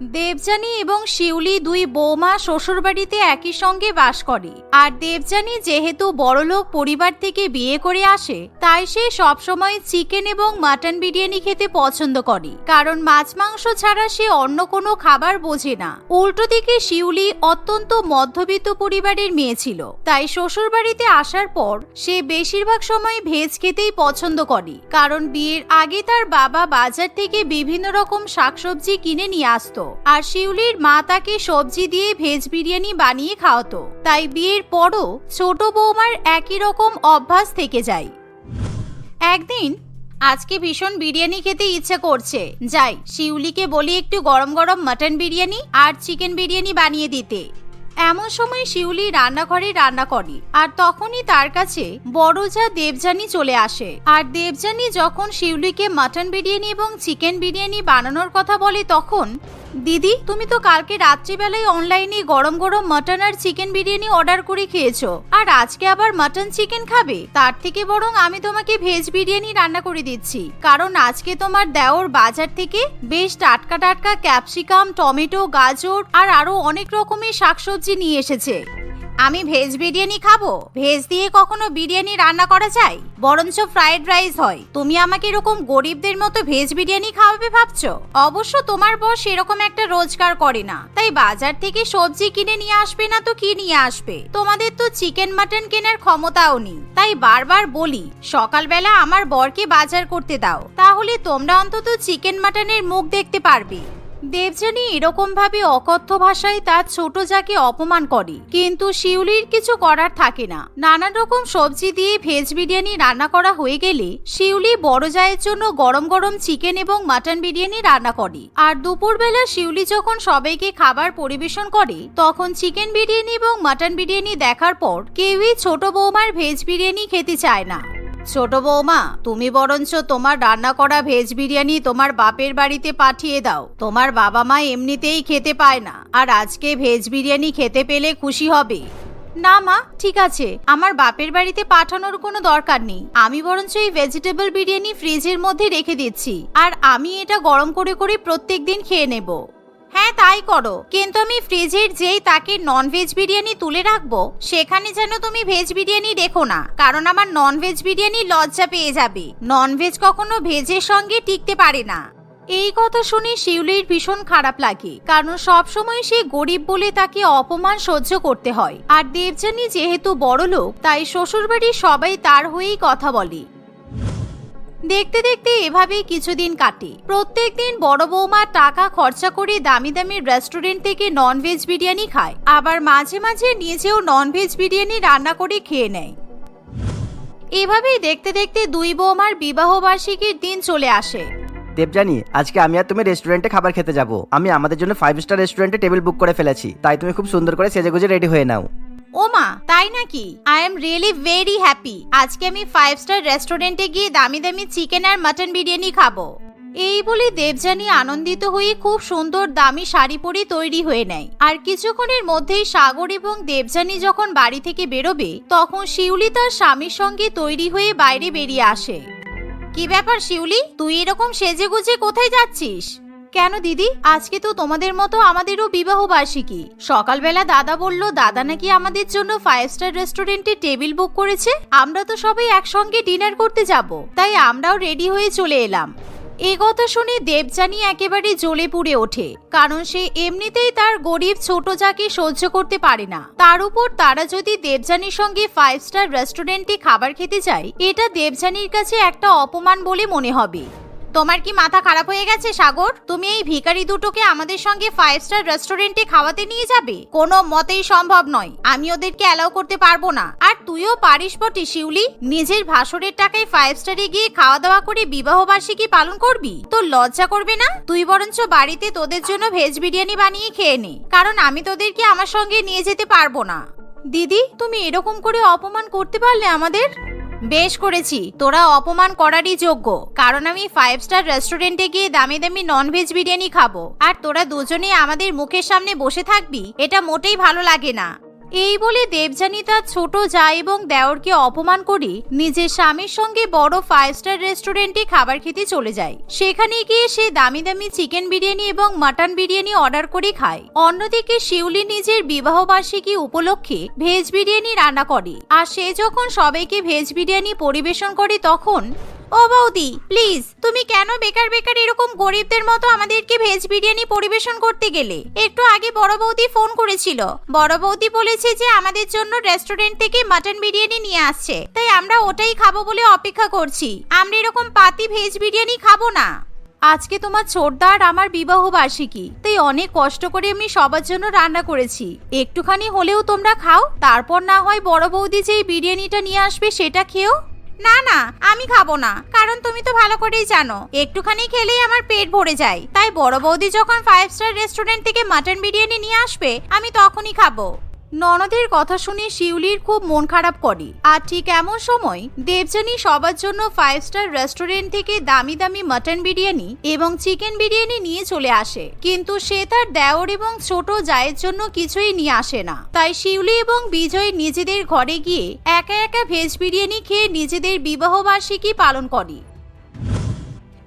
দেবযানী এবং শিউলি দুই বৌমা শ্বশুরবাড়িতে একই সঙ্গে বাস করে। আর দেবযানী যেহেতু বড়লোক পরিবার থেকে বিয়ে করে আসে, তাই সে সবসময় চিকেন এবং মাটন বিরিয়ানি খেতে পছন্দ করে। কারণ মাছ মাংস ছাড়া সে অন্য কোনো খাবার বোঝে না। উল্টো দিকে শিউলি অত্যন্ত মধ্যবিত্ত পরিবারের মেয়ে ছিল। তাই শ্বশুরবাড়িতে আসার পর সে বেশিরভাগ সময় ভেজ খেতেই পছন্দ করে। কারণ বিয়ের আগে তার বাবা বাজার থেকে বিভিন্ন রকম শাকসবজি কিনে নিয়ে আসতো। আর শিউলির মা তাকে সবজি দিয়ে ভেজ বিরিয়ানি বানিয়ে খাওয়াতো। তাই বিয়ের পরও ছোট বৌমার একই রকম অভ্যাস থেকে যায়। একদিন, আজকে ভীষণ বিরিয়ানি খেতে ইচ্ছে করছে। যাই, শিউলিকে বলি একটু গরম গরম মাটন বিরিয়ানি আর চিকেন বিরিয়ানি বানিয়ে দিতে। এমন সময় শিউলি রান্নাঘরে রান্না করে আর তখনই তার কাছে বড় যা দেবযানী চলে আসে। আর দেবযানী যখন শিউলিকে মাটন বিরিয়ানি এবং চিকেন বিরিয়ানি বানানোর কথা বলে তখন দিদি, তুমি তো কালকে রাত্রিবেলায় অনলাইনে গরম গরম মাটন আর চিকেন বিরিয়ানি অর্ডার করে খেয়েছো। আর আজকে আবার মাটন চিকেন খাবে? তার থেকে বরং আমি তোমাকে ভেজ বিরিয়ানি রান্না করে দিচ্ছি। কারণ আজকে তোমার দেওর বাজার থেকে বেশ টাটকা টাটকা ক্যাপসিকাম, টমেটো, গাজর আর আরও অনেক রকমের শাকসবজি নিয়ে এসেছে। আমি ভেজ বিরিয়ানি খাব? ভেজ দিয়ে কখনো বিরিয়ানি রান্না করা যায়? বরঞ্চ ফ্রাইড রাইস হয়। তুমি আমাকে এরকম গরিবদের মতো ভেজ বিরিয়ানি খাওয়াবে ভাবছ? অবশ্য তোমার বস এরকম একটা রোজগার করে না। তাই বাজার থেকে সবজি কিনে নিয়ে আসবে না তো কি নিয়ে আসবে? তোমাদের তো চিকেন, মাটন কেনার ক্ষমতাও নেই। তাই বারবার বলি, সকালবেলা আমার বরকে বাজার করতে দাও। তাহলে তোমরা অন্তত চিকেন, মাটনের মুখ দেখতে পারবে। দেবযানী এরকম ভাবে অকথ্য ভাষায় তার ছোট যাকে অপমান করে। কিন্তু শিউলির কিছু করার থাকে না। নানান রকম সবজি দিয়ে ভেজ বিরিয়ানি রান্না করা হয়ে গেলে শিউলি বড় জায়ের জন্য গরম গরম চিকেন এবং মাটন বিরিয়ানি রান্না করে। আর দুপুরবেলা শিউলি যখন সবাইকে খাবার পরিবেশন করে, তখন চিকেন বিরিয়ানি এবং মাটন বিরিয়ানি দেখার পর কেউই ছোট বৌমার ভেজ বিরিয়ানি খেতে চায় না। ছোট বৌমা, তুমি বরঞ্চ তোমার রান্না করা ভেজ বিরিয়ানি তোমার বাপের বাড়িতে পাঠিয়ে দাও। তোমার বাবা মা এমনিতেই খেতে পায় না। আর আজকে ভেজ বিরিয়ানি খেতে পেলে খুশি হবে। না মা, ঠিক আছে। আমার বাপের বাড়িতে পাঠানোর কোনো দরকার নেই। আমি বরঞ্চ এই ভেজিটেবল বিরিয়ানি ফ্রিজের মধ্যে রেখে দিচ্ছি। আর আমি এটা গরম করে করে প্রত্যেকদিন খেয়ে নেব। হ্যাঁ তাই করো। কিন্তু আমি ফ্রিজের যেই তাকে নন ভেজ বিরিয়ানি তুলে রাখব, সেখানে যেন তুমি ভেজ বিরিয়ানি রেখো না, কারণ আমার নন ভেজ বিরিয়ানি লজ্জা পেয়ে যাবে। নন ভেজ কখনো ভেজের সঙ্গে টিকতে পারে না। এই কথা শুনে শিউলির ভীষণ খারাপ লাগে, কারণ সব সময় সে গরিব বলে তাকে অপমান সহ্য করতে হয়। আর দেবযানী যেহেতু বড় লোক তাই শ্বশুরবাড়ির সবাই তার হয়েই কথা বলে। দেখতে দেখতে এভাবেই কিছুদিন কাটে। প্রত্যেক দিন বড় বৌমা টাকা খরচা করে দামি দামি রেস্টুরেন্ট থেকে নন ভেজ বিরিয়ানি খায়। আবার মাঝে মাঝে নিজেও নন ভেজ বিরিয়ানি রান্না করে খেয়ে নেয়। এভাবেই দেখতে দেখতে দুই বৌমার বিবাহ বার্ষিকীর দিন চলে আসে। দেবজানি আজকে আমি আর তুমি রেস্টুরেন্টে খাবার খেতে যাব। আমি আমাদের জন্য ফাইভ স্টার রেস্টুরেন্টে টেবিল বুক করে ফেলেছি। তাই তুমি খুব সুন্দর করে সেজেগুজে রেডি হয়ে নাও। ওমা তাই নাকি? I am really very happy আজকে আমি ফাইভ স্টার রেস্টুরেন্টে গিয়ে দামি দামি চিকেন আর মাটন বিরিয়ানি খাব। এই বলে দেবযানী আনন্দিত হয়ে খুব সুন্দর দামি শাড়ি পরে তৈরি হয়ে নেয়। আর কিছুক্ষণের মধ্যেই সাগর এবং দেবযানী যখন বাড়ি থেকে বেরোবে, তখন শিউলি তার স্বামীর সঙ্গে তৈরি হয়ে বাইরে বেরিয়ে আসে। কি ব্যাপার শিউলি? তুই এরকম সেজে গুজে কোথায় যাচ্ছিস? কেন দিদি? আজকে তো তোমাদের মতো আমাদেরও বিবাহ বার্ষিকী। সকালবেলা দাদা বলল, দাদা নাকি আমাদের জন্য ফাইভ স্টার রেস্টুরেন্টে টেবিল বুক করেছে। আমরা তো সবাই একসঙ্গে ডিনার করতে যাব। তাই আমরাও রেডি হয়ে চলে এলাম। এ কথা শুনে দেবযানী একেবারে জ্বলে পুড়ে ওঠে, কারণ সে এমনিতেই তার গরিব ছোট যাকে সহ্য করতে পারে না। তার উপর তারা যদি দেবযানীর সঙ্গে ফাইভ স্টার রেস্টুরেন্টে খাবার খেতে যায়, এটা দেবযানীর কাছে একটা অপমান বলে মনে হবে। তোমার কি মাথা খারাপ হয়ে গেছে, সাগর? তুমি এই ভিখারি দুটোকে আমাদের সঙ্গে ফাইভ স্টার রেস্টুরেন্টে খাওয়াতে নিয়ে যাবে? কোনো মতেই সম্ভব নয়। আমি ওদেরকে অ্যালাউ করতে পারব না। আর তুইও পারিস বটে, শিউলি। নিজের ভাসরের টাকায় ফাইভ স্টারে গিয়ে খাওয়া দাওয়া করে বিবাহ বার্ষিকী পালন করবি? তোর লজ্জা করবে না? তুই বরঞ্চ বাড়িতে তোদের জন্য ভেজ বিরিয়ানি বানিয়ে খেয়ে নে। কারণ আমি তোদেরকে আমার সঙ্গে নিয়ে যেতে পারব না। দিদি, তুমি এরকম করে অপমান করতে পারলে আমাদের? বেশ করেছি। তোরা অপমান করারই যোগ্য। কারণ আমি ফাইভ স্টার রেস্টুরেন্টে গিয়ে দামি দামি নন ভেজ বিরিয়ানি খাব। আর তোরা দুজনেই আমাদের মুখের সামনে বসে থাকবি, এটা মোটেই ভালো লাগে না। এই বলে দেবযানী তার ছোট যা এবং দেওরকে অপমান করে নিজের স্বামীর সঙ্গে বড় ফাইভ স্টার রেস্টুরেন্টে খাবার খেতে চলে যায়। সেখানে গিয়ে সে দামি দামি চিকেন বিরিয়ানি এবং মাটন বিরিয়ানি অর্ডার করে খায়। অন্যদিকে শিউলি নিজের বিবাহ বার্ষিকী উপলক্ষে ভেজ বিরিয়ানি রান্না করে। আর সে যখন সবাইকে ভেজ বিরিয়ানি পরিবেশন করে তখন ও বৌদি প্লিজ তুমি কেন বেকার বেকার এরকম গরিবদের মতো আমাদেরকে ভেজ বিরিয়ানি পরিবেশন করতে গেলে? একটু আগে বড় বৌদি ফোন করেছিল। বড় বৌদি বলেছে যে আমাদের জন্য রেস্টুরেন্ট থেকে মাটন বিরিয়ানি নিয়ে আসছে। তাই আমরা ওটাই খাব বলে অপেক্ষা করছি। আমরা এরকম পাতি ভেজ বিরিয়ানি খাব না। আজকে তোমার ছোটদার আমার বিবাহ বার্ষিকী। তাই অনেক কষ্ট করে আমি সবার জন্য রান্না করেছি। একটুখানি হলেও তোমরা খাও, তারপর না হয় বড় বৌদি যে বিরিয়ানিটা নিয়ে আসবে সেটা খেও না না, আমি খাব না। কারণ তুমি তো ভালো করেই জানো, একটুখানি খেলেই আমার পেট ভরে যায়। তাই বড় বৌদি যখন ফাইভ স্টার রেস্টুরেন্ট থেকে মাটন বিরিয়ানি নিয়ে আসবে, আমি তখনই খাব। ননদের কথা শুনে শিউলির খুব মন খারাপ করে। আর ঠিক এমন সময় দেবযানী সবার জন্য ফাইভ স্টার রেস্টুরেন্ট থেকে দামি দামি মাটন বিরিয়ানি এবং চিকেন বিরিয়ানি নিয়ে চলে আসে। কিন্তু সে তার দেওর এবং ছোট জায়ের জন্য কিছুই নিয়ে আসে না। তাই শিউলি এবং বিজয় নিজেদের ঘরে গিয়ে একা একা ভেজ বিরিয়ানি খেয়ে নিজেদের বিবাহবার্ষিকী পালন করে।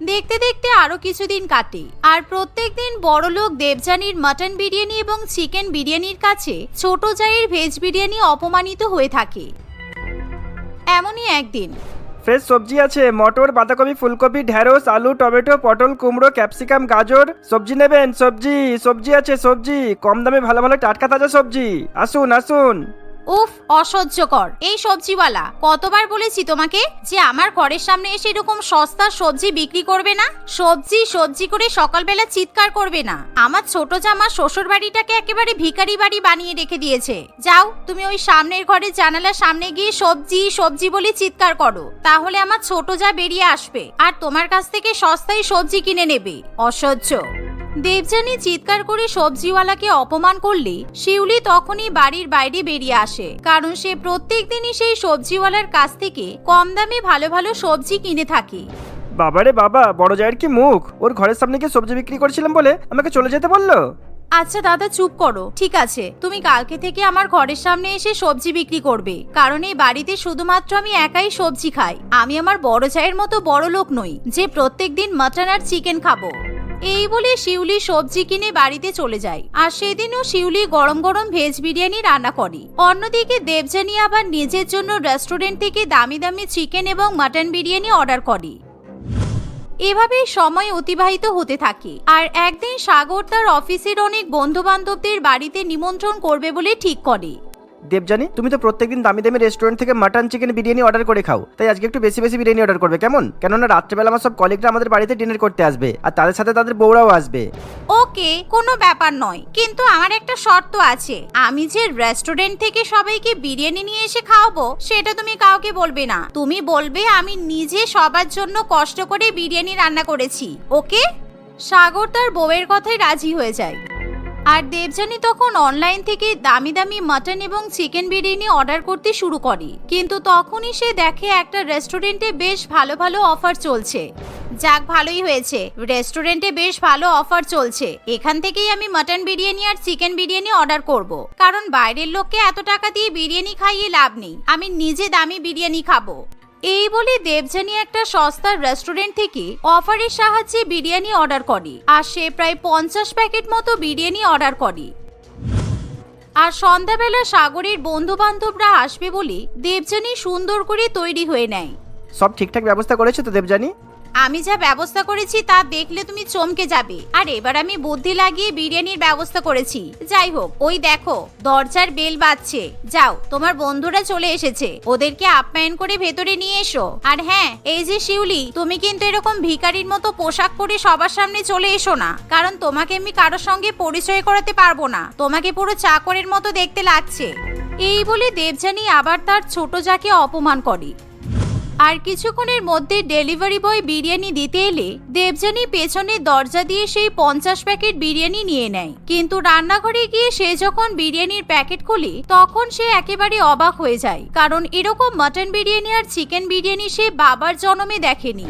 দেখতে দেখতে আরও কিছুদিন কাটে। আর প্রত্যেকদিন বড়লোক দেবযানীর মাটন বিরিয়ানি এবং চিকেন বিরিয়ানির কাছে ছোট জায়ের ভেজ বিরিয়ানি অপমানিত হয়ে থাকে। এমনই একদিন। ফ্রেশ সবজি আছে, মটর, বাঁধাকপি, ফুলকপি, ঢেঁড়স, আলু, টমেটো, পটল, কুমড়ো, ক্যাপসিকাম, গাজর। সবজি নেবেন, সবজি সবজি আছে, সবজি। কম দামে ভালো ভালো টাটকা তাজা সবজি। আসুন আসুন। উফ, অসহ্যকর। এই সবজিওয়ালা, কতবার বলেছি তোমাকে যে আমার ঘরের সামনে এসে এরকম সস্তা সবজি বিক্রি করবে না? সবজি সবজি করে সকালবেলা চিৎকার করবে না। আমার ছোট জামা শ্বশুর বাড়িটাকে একেবারে ভিখারি বাড়ি বানিয়ে রেখে দিয়েছে। যাও, তুমি ওই সামনের ঘরের জানালার সামনে গিয়ে সবজি সবজি বলে চিৎকার করো। তাহলে আমার ছোট যা বেরিয়ে আসবে। আর তোমার কাছ থেকে সস্তায় সবজি কিনে নেবে। অসহ্য। দেবযানী চিৎকার করে সবজিওয়ালাকে অপমান করলে শিউলি তখনই বাড়ির বাইরে বেরিয়ে আসে কারণ সে প্রত্যেক দিনই সেই সবজিওয়ালার কাছ থেকে কম দামে ভালো ভালো সবজি কিনে থাকে। বাবারে বাবা বড় জায়ের কি মুখ? ওর ঘরের সামনে গিয়ে সবজি বিক্রি করছিলাম বলে আমাকে চলে যেতে বলল? আচ্ছা দাদা চুপ করো। ঠিক আছে তুমি কালকে থেকে আমার ঘরের সামনে এসে সবজি বিক্রি করবে কারণ এই বাড়িতে শুধুমাত্র আমি একাই সবজি খাই। আমি আমার বড় চায়ের মতো বড় লোক নই যে প্রত্যেকদিন মাটন আর চিকেন খাব। এই বলে শিউলি সবজি কিনে বাড়িতে চলে যায়। আর সেদিনও শিউলি গরম গরম ভেজ বিরিয়ানি রান্না করে। অন্যদিকে দেবজানি আবার নিজের জন্য রেস্টুরেন্ট থেকে দামি দামি চিকেন এবং মাটন বিরিয়ানি অর্ডার করে। এভাবেই সময় অতিবাহিত হতে থাকে। আর একদিন সাগর তার অফিসের অনেক বন্ধু বান্ধবদের বাড়িতে নিমন্ত্রণ করবে বলে ঠিক করে। দেবজানি তুমি তো প্রত্যেকদিন দামি দামি রেস্টুরেন্ট থেকে মাটন চিকেন বিরিয়ানি অর্ডার করে খাও। তাই আজকে একটু বেশি বেশি বিরিয়ানি অর্ডার করবে, কেমন? কেননা রাত্রেবেলা আমার সব কলিগরা আমাদের বাড়িতে ডিনার করতে আসবে, আর তাদের সাথে তাদের বউরাও আসবে। ওকে, কোনো ব্যাপার নয়। কিন্তু আমার একটা শর্ত আছে। আমি যে রেস্টুরেন্ট থেকে সবাইকে বিরিয়ানি নিয়ে এসে খাওয়াবো, সেটা তুমি কাউকে বলবে না। তুমি বলবে, আমি নিজে সবার জন্য কষ্ট করে বিরিয়ানি রান্না করেছি। ওকে? সাগর তার বউয়ের কথায় রাজি হয়ে যায়। আর দেবযানী তখন অনলাইন থেকে দামি দামি মাটন এবং চিকেন বিরিয়ানি অর্ডার করতে শুরু করে। কিন্তু তখনই সে দেখে একটা রেস্টুরেন্টে বেশ ভালো ভালো অফার চলছে। যাক, ভালোই হয়েছে। রেস্টুরেন্টে বেশ ভালো অফার চলছে। এখান থেকেই আমি মাটন বিরিয়ানি আর চিকেন বিরিয়ানি অর্ডার করব। কারণ বাইরের লোককে এত টাকা দিয়ে বিরিয়ানি খাইয়ে লাভ নেই। আমি নিজে দামি বিরিয়ানি খাব। এই বলে দেবজানি একটা সস্তার রেস্টুরেন্ট থেকে অফারের সাহায্যে বিরিয়ানি অর্ডার করে। আর সে প্রায় পঞ্চাশ প্যাকেট মতো বিরিয়ানি অর্ডার করে। আর সন্ধ্যাবেলা সাগরের বন্ধু বান্ধবরা আসবে বলে দেবজানি সুন্দর করে তৈরি হয়ে নেয়। সব ঠিকঠাক ব্যবস্থা করেছ তো দেবজানি আমি যা ব্যবস্থা করেছি তা দেখলে তুমি চমকে যাবে। আর এবার আমি বুদ্ধি লাগিয়ে বিরিয়ানির ব্যবস্থা করেছি। যাই হোক, ওই দেখো, দরজার বেল বাজছে। যাও, তোমার বন্ধুরা চলে এসেছে। ওদেরকে আপ্যায়ন করে ভেতরে নিয়ে এসো। আর হ্যাঁ এই যে শিউলি, তুমি কিন্তু এরকম ভিখারির মতো পোশাক পরে সবার সামনে চলে এসো না। কারণ তোমাকে আমি কারোর সঙ্গে পরিচয় করাতে পারব না। তোমাকে পুরো চাকরের মতো দেখতে লাগছে। এই বলে দেবযানী আবার তার ছোট যাকে অপমান করে। আর কিছুক্ষণের মধ্যে ডেলিভারি বয় বিরিয়ানি দিতে এলে দেবযানী পেছনে দরজা দিয়ে সেই পঞ্চাশ প্যাকেট বিরিয়ানি নিয়ে নেয়। কিন্তু রান্নাঘরে গিয়ে সে যখন বিরিয়ানির প্যাকেট খুলে, তখন সে একেবারে অবাক হয়ে যায়। কারণ এরকম মাটন বিরিয়ানি আর চিকেন বিরিয়ানি সে বাবার জন্মে দেখেনি।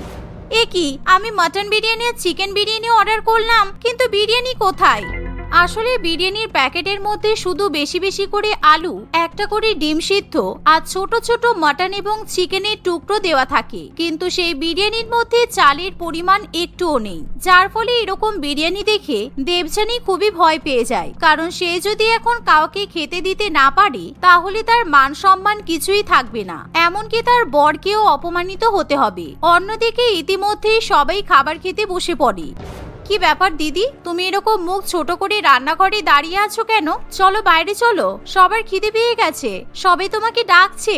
এ কি, আমি মাটন বিরিয়ানি আর চিকেন বিরিয়ানি অর্ডার করলাম, কিন্তু বিরিয়ানি কোথায়? আসলে বিরিয়ানির প্যাকেটের মধ্যে শুধু বেশি বেশি করে আলু, একটা করে ডিম সিদ্ধ আর ছোট ছোট মাটন এবং চিকেনের টুকরো দেওয়া থাকে। কিন্তু সেই বিরিয়ানির মধ্যে চালের পরিমাণ একটুও নেই। যার ফলে এরকম বিরিয়ানি দেখে দেবযানী খুবই ভয় পেয়ে যায়। কারণ সে যদি এখন কাউকে খেতে দিতে না পারে, তাহলে তার মান সম্মান কিছুই থাকবে না। এমনকি তার বরকেও অপমানিত হতে হবে। অন্যদিকে ইতিমধ্যেই সবাই খাবার খেতে বসে পড়ে। কি ব্যাপার, দিদি? তুমি এরকম মুখ ছোট করে রান্নাঘরে দাঁড়িয়ে আছো কেন? চলো বাইরে চলো, সবার খিদে পেয়ে গেছে, সবে তোমাকে ডাকছে।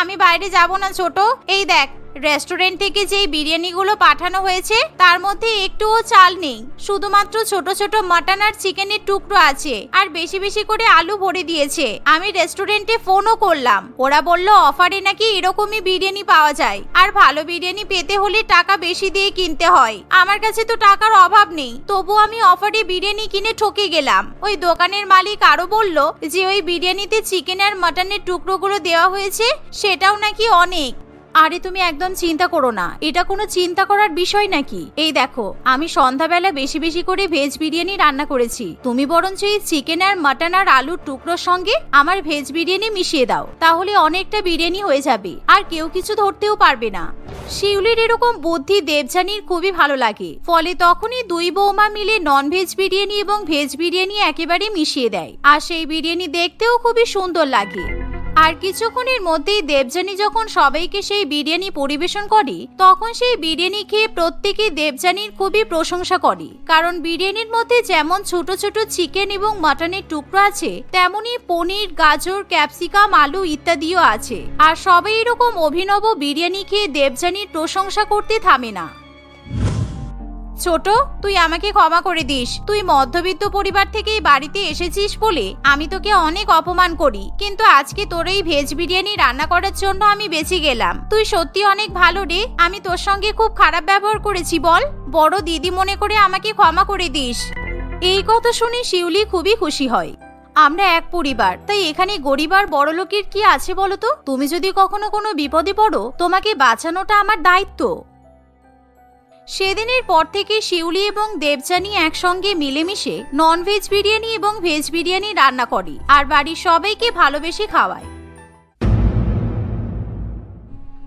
আমি বাইরে যাব না ছোট, এই দেখ। রেস্টুরেন্ট থেকে যেই বিরিয়ানিগুলো পাঠানো হয়েছে, তার মধ্যে একটুও চাল নেই। শুধুমাত্র ছোট ছোট মাটন আর চিকেনের টুকরো আছে, আর বেশি বেশি করে আলু ভরে দিয়েছে। আমি রেস্টুরেন্টে ফোনও করলাম। ওরা বলল অফারে নাকি এরকমই বিরিয়ানি পাওয়া যায়। আর ভালো বিরিয়ানি পেতে হলে টাকা বেশি দিয়ে কিনতে হয়। আমার কাছে তো টাকার অভাব নেই। তবু আমি অফারে বিরিয়ানি কিনে ঠকে গেলাম। ওই দোকানের মালিক আরও বলল, যে ওই বিরিয়ানিতে চিকেন আর মাটনের টুকরোগুলো দেওয়া হয়েছে, সেটাও নাকি অনেক। আরে তুমি একদম চিন্তা করো না, এটা কোনো চিন্তা করার বিষয় নাকি? এই দেখো, আমি সন্ধ্যাবেলা বেশি বেশি করে ভেজ বিরিয়ানি রান্না করেছি। তুমি বরঞ্চ এই চিকেন আর মাটন আর আলুর টুকরোর সঙ্গে আমার ভেজ বিরিয়ানি মিশিয়ে দাও, তাহলে অনেকটা বিরিয়ানি হয়ে যাবে, আর কেউ কিছু ধরতেও পারবে না। শিউলির এরকম বুদ্ধি দেবযানীর খুবই ভালো লাগে, ফলে তখনই দুই বৌমা মিলে নন ভেজ বিরিয়ানি এবং ভেজ বিরিয়ানি একেবারে মিশিয়ে দেয়, আর সেই বিরিয়ানি দেখতেও খুবই সুন্দর লাগে। আর কিছুক্ষণের মধ্যেই দেবযানী যখন সবাইকে সেই বিরিয়ানি পরিবেশন করে, তখন সেই বিরিয়ানি খেয়ে প্রত্যেকে দেবযানীর খুবই প্রশংসা করে। কারণ বিরিয়ানির মধ্যে যেমন ছোট ছোট চিকেন এবং মাটনের টুকরো আছে তেমনি পনির, গাজর, ক্যাপসিকাম, আলু ইত্যাদিও আছে। আর সবাই এরকম অভিনব বিরিয়ানি খেয়ে দেবযানীর প্রশংসা করতে থামে না। ছোট, তুই আমাকে ক্ষমা করে দিস। তুই মধ্যবিত্ত পরিবার থেকেই বাড়িতে এসেছিস বলে আমি তোকে অনেক অপমান করি। কিন্তু আজকে তোর এই ভেজ বিরিয়ানি রান্না করার জন্য আমি বেঁচে গেলাম। তুই সত্যি অনেক ভালো রে। আমি তোর সঙ্গে খুব খারাপ ব্যবহার করেছি, বল। বড় দিদি মনে করে আমাকে ক্ষমা করে দিস। এই কথা শুনে শিউলি খুবই খুশি হয়। আমরা এক পরিবার। তাই এখানে গরিব আর বড়লোকের কি আছে বলো তো তুমি যদি কখনো কোনো বিপদে পড়ো, তোমাকে বাঁচানোটা আমার দায়িত্ব। সেদিনের পর থেকে শিউলি এবং দেবযানী একসঙ্গে মিলেমিশে নন ভেজ বিরিয়ানি এবং ভেজ বিরিয়ানি রান্না করে আর বাড়ির সবাইকে ভালোবেসে খাওয়ায়।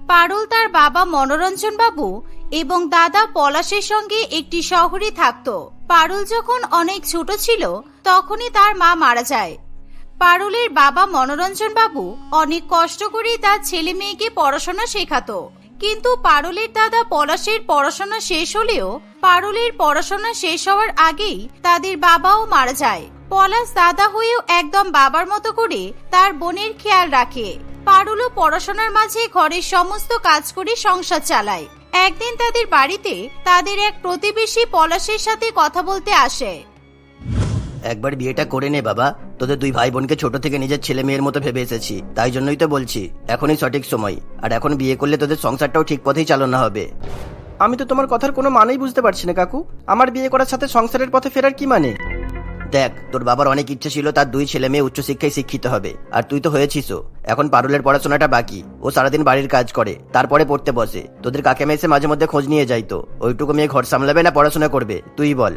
পারুল তার বাবা মনোরঞ্জন বাবু এবং দাদা পলাশের সঙ্গে একটি শহরে থাকতো। পারুল যখন অনেক ছোট ছিল, তখনই তার মা মারা যায়। পারুলের বাবা মনোরঞ্জন বাবু অনেক কষ্ট করে তার ছেলে মেয়েকে পড়াশোনা শেখাতো। কিন্তু পারুলের দাদা পলাশের পড়াশোনা শেষ হলেও পারুলের পড়াশোনা শেষ হওয়ার আগেই তাদের বাবাও মারা যায়। পলাশ দাদা হয়েও একদম বাবার মতো করে তার বোনের খেয়াল রাখে। পারুলও পড়াশোনার মাঝে ঘরের সমস্ত কাজ করে সংসার চালায়। একদিন তাদের বাড়িতে তাদের এক প্রতিবেশী পলাশের সাথে কথা বলতে আসে। একবার বিয়েটা করে নে বাবা। তোদের দুই ভাই বোনকে ছোট থেকে নিজের ছেলে মেয়ের মতো ভেবে এসেছি। তাই জন্যই তো বলছি, এখনই সঠিক সময়। আর এখন বিয়ে করলে তোদের সংসারটাও ঠিক পথেই চালনা হবে। আমি তো তোমার কথার কোনো মানেই বুঝতে পারছি না, কাকু। আমার বিয়ে করার সাথে সংসারের পথে ফেরার কি মানে? দেখ, তোর বাবার অনেক ইচ্ছে ছিল তার দুই ছেলে মেয়ে উচ্চশিক্ষায় শিক্ষিত হবে। আর তুই তো হয়েছিসও এখন পারুলের পড়াশোনাটা বাকি। ও সারাদিন বাড়ির কাজ করে, তারপরে পড়তে বসে। তোদের কাকে এসে মাঝে মধ্যে খোঁজ নিয়ে যাইতো ওইটুকু মেয়ে ঘর সামলাবে না পড়াশোনা করবে, তুই বল।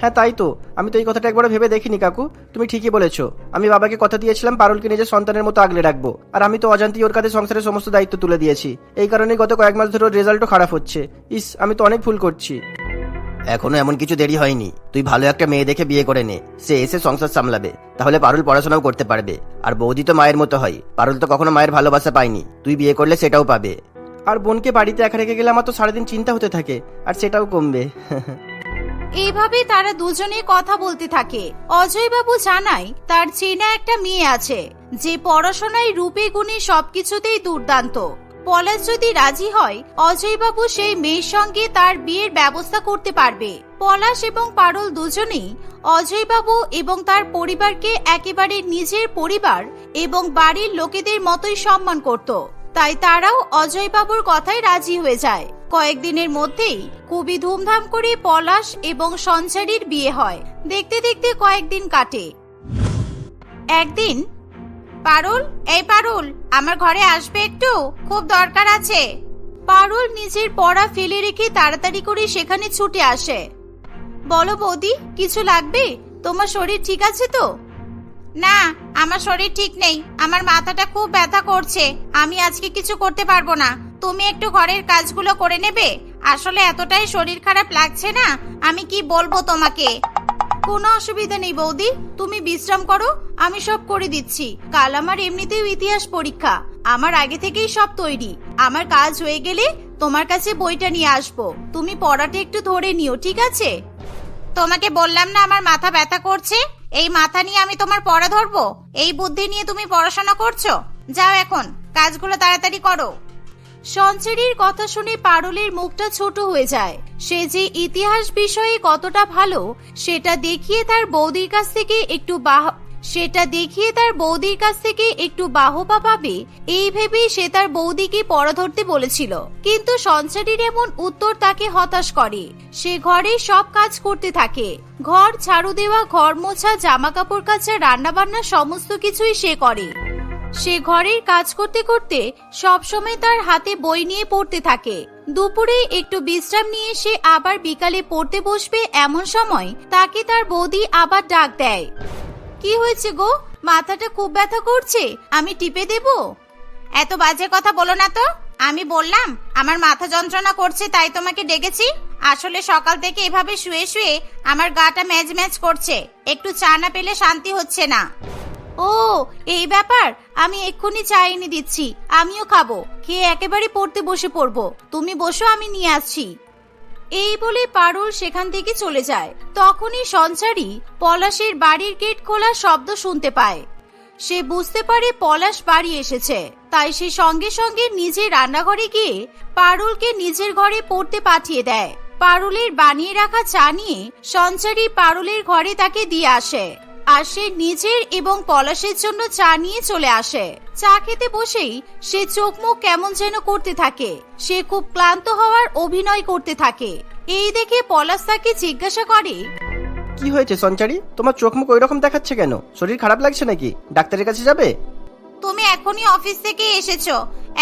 হ্যাঁ তাই তো। আমি তো এই কথাটা একবার ভেবে দেখিনি, কাকু। তুমি ঠিকই বলেছ। আমি বাবাকে কথা দিয়েছিলাম পারুলকে নিজের সন্তানের মতো আগলে রাখব। আর আমি তো অজান্তি ওর কাছে সংসারের সমস্ত দায়িত্ব তুলে দিয়েছি। এই কারণে গত কয়েক মাস ধরে রেজাল্টও খারাপ হচ্ছে। ইস, আমি তো অনেক ভুল করছি। এখনও এমন কিছু দেরি হয়নি। তুই ভালো একটা মেয়ে দেখে বিয়ে করে নে। সে এসে সংসার সামলাবে। তাহলে পারুল পড়াশোনাও করতে পারবে। আর বৌদি তো মায়ের মতো হয়। পারুল তো কখনো মায়ের ভালোবাসা পায়নি। তুই বিয়ে করলে সেটাও পাবে। আর বোনকে বাড়িতে একা রেখে গেলে আমার তো সারাদিন চিন্তা হতে থাকে। আর সেটাও কমবে। এইভাবে তারা দুজনে কথা বলতে থাকে। অজয় বাবু জানায়, তার চেনা একটা মেয়ে আছে, যে পড়াশোনায় রূপে গুণে সবকিছুতেই দুর্দান্ত। পলাশ যদি রাজি হয় অজয় বাবু সেই মেয়ের সঙ্গে তার বিয়ের ব্যবস্থা করতে পারবে। পলাশ এবং পারুল দুজনেই অজয় বাবু এবং তার পরিবারকে একেবারে নিজের পরিবার এবং বাড়ির লোকেদের মতোই সম্মান করত। তাই তারাও অজয় বাবুর কথায় রাজি হয়ে যায়। কয়েকদিনের মধ্যেই খুবই ধুমধাম করে পলাশ এবং সঞ্চারীর বিয়ে হয়। দেখতে দেখতে কয়েকদিন কাটে। একদিন পারুল, এই পারুল, আমার ঘরে আসবে একটু? খুব দরকার আছে। পারুল নিজের পড়া ফেলে রেখে তাড়াতাড়ি করে সেখানে ছুটে আসে। বলো বৌদি, কিছু লাগবে? তোমার শরীর ঠিক আছে তো? না, আমার শরীর ঠিক নেই। আমার মাথাটা খুব ব্যথা করছে। আমি আজকে কিছু করতে পারব না। তুমি একটু ঘরের কাজগুলো করে নেবে। আসলে এতটাই শরীর খারাপ লাগছে না। আমি কি বলব তোমাকে? কোনো অসুবিধা নেই বৌদি। তুমি বিশ্রাম করো, আমি সব করে দিচ্ছি। কাল আমার এমনিতেও ইতিহাস পরীক্ষা। আমার আগে থেকেই সব তৈরি। আমার কাজ হয়ে গেলে তোমার কাছে বইটা নিয়ে আসব। তুমি পড়াটা একটু ধরে নিও, ঠিক আছে? তোমাকে বললাম না আমার মাথা ব্যথা করছে? এই মাথা নিয়ে আমি তোমার পড়া ধরবো? এই বুদ্ধি নিয়ে তুমি পড়াশোনা করছ? যাও এখন, কাজগুলো তাড়াতাড়ি করো। সঞ্চারীর কথা শুনে পারুলের মুখটা ছোট হয়ে যায়। সে যে ইতিহাস বিষয়ে কতটা ভালো, সেটা দেখিয়ে তার বৌদির কাছ থেকে একটু বাহ, সেটা দেখিয়ে তার বৌদির কাছ থেকে একটু বাহবা পাবে, এই ভেবেই সে তার বৌদিকে পড়া ধরতে বলেছিল। কিন্তু সঞ্চারীর এমন উত্তর তাকে হতাশ করে। সে ঘরে সব কাজ করতে থাকে। ঘর, ঝাড়ু দেওয়া, ঘর মোছা জামা কাপড় কাচা রান্না বান্না সমস্ত কিছুই সে করে। সে ঘরের কাজ করতে করতে সবসময় তার হাতে বই নিয়ে পড়তে থাকে। দুপুরে একটু বিশ্রাম নিয়ে সে আবার বিকালে পড়তে বসবে এমন সময় তাকে তার বৌদি আবার ডাক দেয়। কি হয়েছে গো? মাথাটা খুব ব্যথা করছে। আমি টিপে দেব? এত বাজে কথা বলো না তো। আমি বললাম, আমার মাথা যন্ত্রণা করছে, তাই তোমাকে ডেকেছি। আসলে সকাল থেকে এভাবে শুয়ে শুয়ে আমার গাটা ম্যাজ ম্যাজ করছে। একটু চা না পেলে শান্তি হচ্ছে না। ও, এই ব্যাপার। আমি এক্ষুনি চা এনে দিচ্ছি। আমিও খাব। খেয়ে একেবারে পড়তে বসে পড়ব। তুমি বসো, আমি নিয়ে আসছি। এই বলে পারুল সেখান থেকে চলে যায়। তখনই সঞ্চারী পলাশের বাড়ির গেট খোলার শব্দ শুনতে পায়। সে বুঝতে পারে পলাশ বাড়ি এসেছে। তাই সে সঙ্গে সঙ্গে নিজের রান্নাঘরে গিয়ে পারুলকে নিজের ঘরে পড়তে পাঠিয়ে দেয়। পারুলের বানিয়ে রাখা চা নিয়ে সঞ্চারী পারুলের ঘরে তাকে দিয়ে আসে। আর সে নিজের এবং পলাশের জন্য চা নিয়ে চলে আসে। চা খেতে বসেই সে চোখ মুখ কেমন যেন করতে থাকে। সে খুব ক্লান্ত হওয়ার অভিনয় করতে থাকে। এই দেখে পলাশ তাকে জিজ্ঞাসা করে কি হয়েছে সঞ্চারী? তোমার চোখ মুখ ওই রকম দেখাচ্ছে কেন? শরীর খারাপ লাগছে নাকি? ডাক্তারের কাছে যাবে? তুমি এখনই অফিস থেকে এসেছ।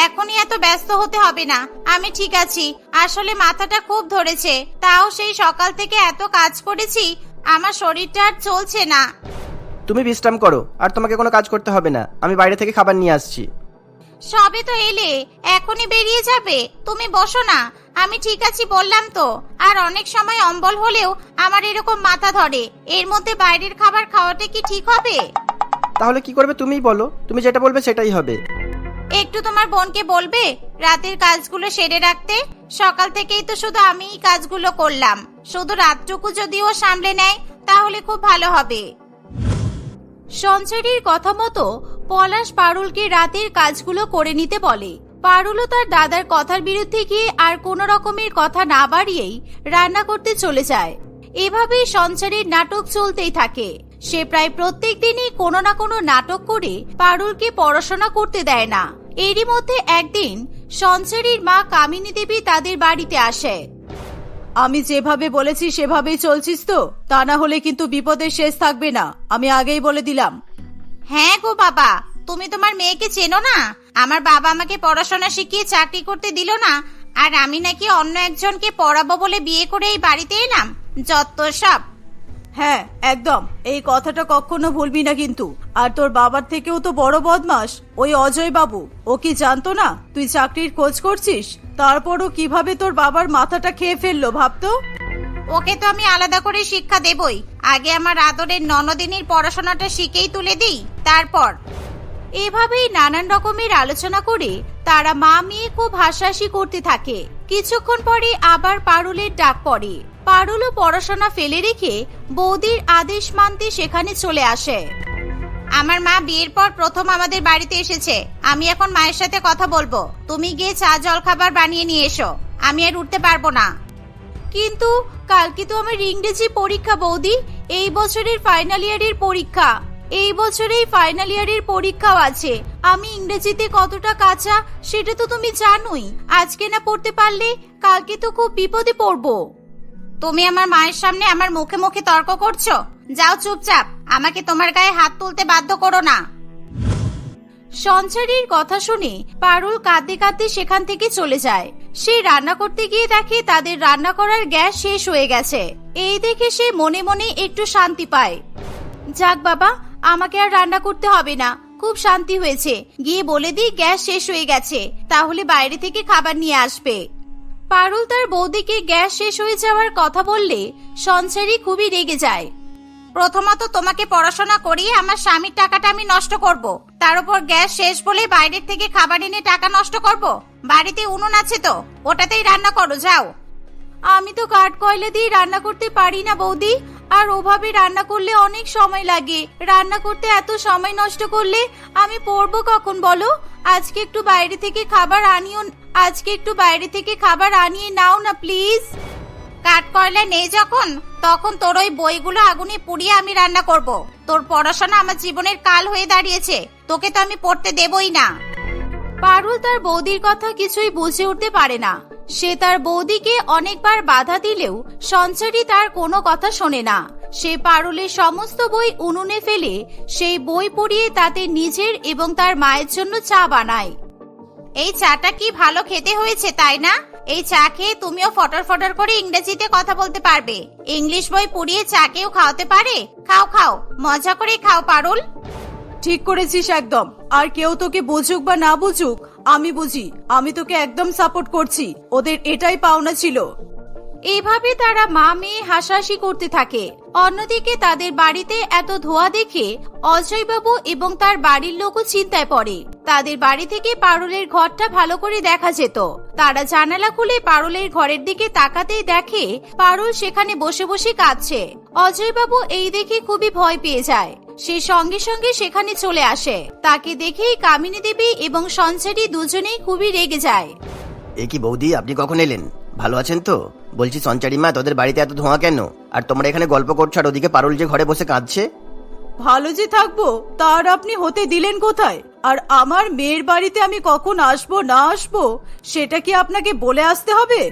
এখনই এত ব্যস্ত হতে হবে না। আমি ঠিক আছি। আসলে মাথাটা খুব ধরেছে। তাও সেই সকাল থেকে এত কাজ করেছি আমার শরীরটা আর চলছে না। তুমি বিশ্রাম করো আর তোমাকে কোনো কাজ করতে হবে না। আমি বাইরে থেকে খাবার নিয়ে আসছি। সবে তো এলে এখনই বেরিয়ে যাবে। তুমি বসো না। আমি ঠিক আছি বললাম তো। আর অনেক সময় অম্বল হলেও আমার এরকম মাথা ধরে। এর মধ্যে বাইরের খাবার খাওয়াটা কি ঠিক হবে? তাহলে কি করবে তুমিই বলো। তুমি যেটা বলবে সেটাই হবে। একটু তোমার বোনকে বলবে রাতের কাজগুলো সেরে রাখতে? সকাল থেকেই তো শুধু আমিই কাজগুলো করলাম। শুধু রাতটুকু যদি ও সামলে নেয় তাহলে খুব ভালো হবে। সঞ্চারীর কথা মতো পলাশ পারুলকে রাতের কাজগুলো করে নিতে বলে। পারুলও তার দাদার কথার বিরুদ্ধে গিয়ে আর কোনো রকমের কথা না বাড়িয়েই রান্না করতে চলে যায়। এভাবেই সঞ্চারীর নাটক চলতেই থাকে। সে প্রায় প্রত্যেক দিনই কোনো না কোনো নাটক করে পারুলকে পড়াশোনা করতে দেয় না। এরই মধ্যে একদিন সঞ্চারীর মা কামিনী দেবী তাদের বাড়িতে আসে। আমি যেভাবে বলেছি সেভাবেই চলছিস তো? তা না হলে কিন্তু বিপদের শেষ থাকবে না। আমি আগেই বলে দিলাম। হ্যাঁ গো বাবা তুমি তোমার মেয়েকে চেনো না? আমার বাবা আমাকে পড়াশোনা শিখিয়ে চাকরি করতে দিল না আর আমি নাকি অন্য একজনকে পড়াবো বলে বিয়ে করে এই বাড়িতে এলাম? যত সব। হ্যাঁ একদম। এই কথাটা কখনো ভুলবি না কিন্তু। আর তোর বাবার থেকেও তো বড় বদমাস ওই অজয় বাবু। ও কি জানতো না তুই চাকরির খোঁজ করছিস? তারপরও কীভাবে তোর বাবার মাথাটা খেয়ে ফেলল ভাবতো? ওকে তো আমি আলাদা করে শিক্ষা দেবই। আগে আমার আদরের ননদিনীর পড়াশোনাটা শিখেই তুলে দিই, তারপর। এভাবেই নানান রকমের আলোচনা করে তারা মা মেয়ে খুব হাসাহাসি করতে থাকে। কিছুক্ষণ পরে আবার পারুলের ডাক পড়ে। পারুলও পড়াশোনা ফেলে রেখে বৌদির আদেশ মানতে সেখানে চলে আসে। আমার মা বিয়ের পর প্রথম আমাদের বাড়িতে এসেছে। আমি এখন মায়ের সাথে কথা বলব। তুমি গিয়ে চা জল খাবার বানিয়ে নিয়ে এসো। আমি আর উঠতে পারব না। কিন্তু কালকে তো আমার ইংরেজি পরীক্ষা, বৌদি? এই বছরের ফাইনাল ইয়ারের পরীক্ষা। এই বছরেই ফাইনাল ইয়ারের পরীক্ষাও আছে। আমি ইংরেজিতে কতটা কাঁচা সেটা তো তুমি জানোই। আজকে না পড়তে পারলে কালকে তো খুব বিপদে পড়ব। তুমি আমার মায়ের সামনে আমার মুখে মুখে তর্ক করছ? যাও চুপচাপ, আমাকে তোমার গায়ে হাত তুলতে বাধ্য করো না। সঞ্চারীর কথা শুনে পারুল কাঁদতে কাঁদতে সেখান থেকে চলে যায়। সে রান্না করতে গিয়ে দেখে তাদের রান্না করার গ্যাস শেষ হয়ে গেছে। এই দেখে সে মনে মনে একটু শান্তি পায়। যাক বাবা, আমাকে আর রান্না করতে হবে না, খুব শান্তি হয়েছে। গিয়ে বলে দিই গ্যাস শেষ হয়ে গেছে, তাহলে বাইরে থেকে খাবার নিয়ে আসবে। পারুল তার বৌদিকে গ্যাস শেষ হয়ে যাওয়ার কথা বললে সঞ্চারী খুবই রেগে যায়। প্রথমত তোমাকে পড়াশোনা করিয়ে আমার স্বামীর টাকাটা আমি নষ্ট করব। তার উপর গ্যাস শেষ বলে বাইরের থেকে খাবার এনে টাকা নষ্ট করব। বাড়িতে উনুন আছে তো, ওটাতেই রান্না করো, যাও। আমি তো কাঠ কয়লা দিয়ে রান্না করতে পারি না বৌদি, আর ওভাবে রান্না করলে অনেক সময় লাগে। রান্না করতে এত সময় নষ্ট করলে আমি পড়ব কখন বলো? আজকে একটু বাইরে থেকে খাবার আনিও, আজকে একটু বাইরে থেকে খাবার আনিয়ে নাও না, প্লিজ। কাঠ কয়লা নেই যখন, তখন তোর ওই বইগুলো আগুনে পুড়িয়ে আমি রান্না করব। তোর পড়াশোনা আমার জীবনের কাল হয়ে দাঁড়িয়েছে, তোকে তো আমি পড়তে দেবই না। পারুল তার বৌদির কথা কিছুই বুঝে উঠতে পারে না। সে তার বৌদিকে অনেকবার বাধা দিলেও সঞ্চারী তার কোনো কথা শোনে না। সে পারুলের সমস্ত বই উনুনে ফেলে, সেই বই পড়িয়ে তাতে নিজের এবং তার মায়ের জন্য চা বানায়। এই চাটা কি ভালো খেতে হয়েছে তাই না? এই চা খেয়ে তুমিও ফটর ফটর করে ইংরেজিতে কথা বলতে পারবে। ইংলিশ বই পড়িয়ে চা কেউ খাওয়াতে পারে? খাও খাও মজা করে খাও পারুল। ঠিক করেছিস একদম। আর কেউ তোকে বুঝুক বা না বুঝুক আমি বুঝি। আমি তোকে একদম সাপোর্ট করছি। ওদের এটাই পাওনা ছিল। এইভাবে তারা মা মেয়ে হাসাহাসি করতে থাকে। অন্যদিকে তাদের বাড়িতে এত ধোয়া দেখে অজয়বাবু এবং তার বাড়ির লোকও চিন্তায় পড়ে। তাদের বাড়ি থেকে পারুলের ঘরটা ভালো করে দেখা যেত। তারা জানালা খুলে পারুলের ঘরের দিকে তাকাতেই দেখে পারুল সেখানে বসে বসে কাঁদছে। অজয়বাবু এই দেখে খুবই ভয় পেয়ে যায়। সে সঙ্গে সঙ্গে সেখানে চলে আসে। তাকে দেখেই কামিনী দেবী এবং সঞ্চারী দুজনেই খুবই রেগে যায়। এ কি বৌদি, আপনি কখন এলেন? ভালো আছেন তো? বলছি সঞ্চারী মা তোদের বাড়িতে এত ধোঁয়া কেন? আর তোমরা এখানে গল্প করছ আর ওদিকে পারুল যে ঘরে বসে কাঁদছে? ভালো যে থাকব তার আপনি হতে দিলেন কোথায়? আর আমার মেয়ের বাড়িতে আমি কখন আসব না আসব সেটা কি আপনাকে বলে আসতে হবে?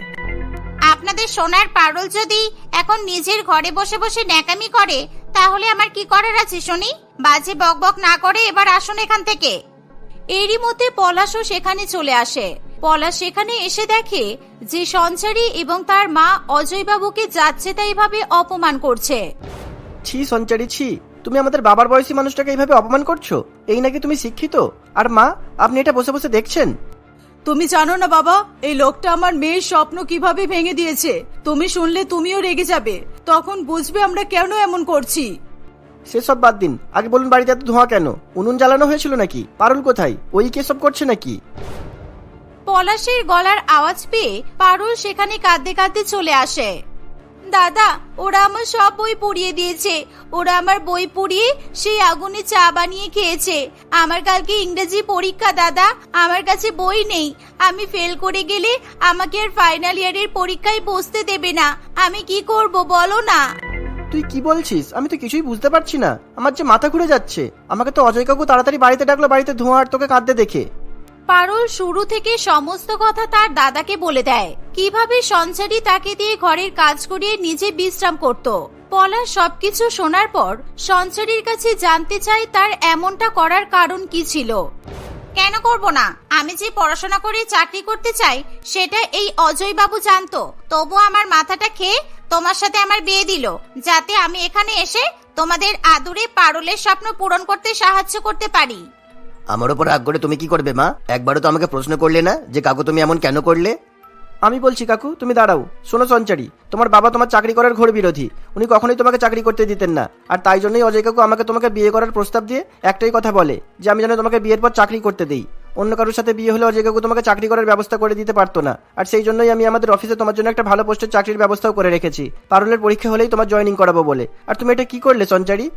আপনাদের সোনার পারল যদি এখন নিজের ঘরে বসে বসে ন্যাকামি করে তাহলে আমার কি করার আছে শুনি? বাজে বকবক না করে এবার আসুন এখান থেকে। এরই মধ্যে পলাশও সেখানে চলে আসে। পলাশ সেখানে এসে দেখে যে সঞ্চারী এবং তার মা অজয়বাবুকে যাচ্ছে তাই ভাবে অপমান করছে। ছি সঞ্চারী ছি তুমি আমাদের বাবার বয়সী মানুষটাকে এইভাবে অপমান করছ? এই নাকি তুমি শিক্ষিত? আর মা আপনি এটা বসে বসে দেখছেন? তুমি জানো না বাবা এই লোকটা আমার মেয়ের স্বপ্ন কীভাবে ভেঙে দিয়েছে। তুমি শুনলে তুমিও রেগে যাবে। তখন বুঝবে আমরা কেন এমন করছি। সেসব বাদ দিন। আগে বলুন বাড়িতে এত ধোঁয়া কেন? উনুন জ্বালানো হয়েছিল নাকি? পারুল কোথায়? ওই কে সব করছে নাকি? পলাশের গলার আওয়াজ পেয়ে পারুল সেখানে কাঁদতে কাঁদতে চলে আসে। দাদা, ওরা আমার সব বই পুড়িয়ে দিয়েছে। ওরা আমার বই পুড়িয়ে সেই আগুনে চা বানিয়ে খেয়েছে। আমার কালকে ইংরেজি পরীক্ষা, দাদা। আমার কাছে বই নেই। আমি ফেল করে গেলে আমাকে আর ফাইনাল ইয়ারের পরীক্ষায় বসতে দেবে না। আমি কি করব, বলো না? তুই কি বলছিস? আমি তো কিছুই বুঝতে পারছি না। আমার যে মাথা ঘুরে যাচ্ছে। আমাকে তো অজয় কাকু তাড়াতাড়ি বাড়িতে ডাকলো, বাড়িতে ধোঁয়া আর তোকে কাঁদতে দেখে। পারুল শুরু থেকে সমস্ত কথা তার দাদাকে বলে দেয়। কীভাবে সঞ্চারী তাকে দিয়ে ঘরের কাজ করিয়ে নিজে বিশ্রাম করত? পলাশ সবকিছু শোনার পর সঞ্চারীর কাছে জানতে চায় তার এমনটা করার কারণ কি ছিল। কেন করব না? আমি যে পড়াশোনা করে চাকরি করতে চাই, সেটা এই অজয় বাবু জানতো। তবু আমার মাথাটা খেয়ে তোমার সাথে আমার বিয়ে দিল, যাতে আমি এখানে এসে তোমাদের আদুরে পারুলের স্বপ্ন পূরণ করতে সাহায্য করতে পারি। আমার ওপর রাগ করে তুমি কি করবে মা? একবারও তো আমাকে প্রশ্ন করলে না যে কাকু তুমি এমন কেন করলে? আমি বলছি কাকু তুমি দাঁড়াও। শোনো সঞ্চারী তোমার বাবা তোমার চাকরি করার ঘোর বিরোধী। উনি কখনোই তোমাকে চাকরি করতে দিতেন না। আর তাই জন্যই অজয় কাকু আমাকে তোমাকে বিয়ে করার প্রস্তাব দিয়ে একটাই কথা বলে যে আমি যেন তোমাকে বিয়ের পর চাকরি করতে দিই। অন্য কারোর সাথে বিয়ে হলে অজয় কাকু তোমাকে চাকরি করার ব্যবস্থা করে দিতে পারতো না। আর সেই জন্যই আমি আমাদের অফিসে তোমার জন্য একটা ভালো পোস্টের চাকরির ব্যবস্থাও করে রেখেছি। পারুলের পরীক্ষা হলেই তোমার জয়েনিং করাবো বলে। আর তুমি এটা কি করলে সঞ্চারী?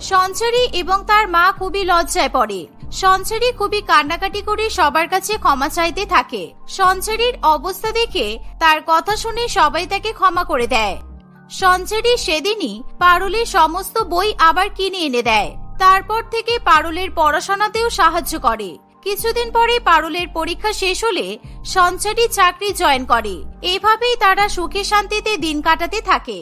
সঞ্চারী এবং তার মা খুবই লজ্জায় পড়ে। সঞ্চারী খুবই কান্নাকাটি করে সবার কাছে ক্ষমা চাইতে থাকে। সঞ্চারীর অবস্থা দেখে তার কথা শুনে সবাই তাকে ক্ষমা করে দেয়। সঞ্চারী সেদিনই পারুলের সমস্ত বই আবার কিনে এনে দেয়। তারপর থেকে পারুলের পড়াশোনাতেও সাহায্য করে। কিছুদিন পরে পারুলের পরীক্ষা শেষ হলে সঞ্চারী চাকরি জয়েন করে। এভাবেই তারা সুখে শান্তিতে দিন কাটাতে থাকে।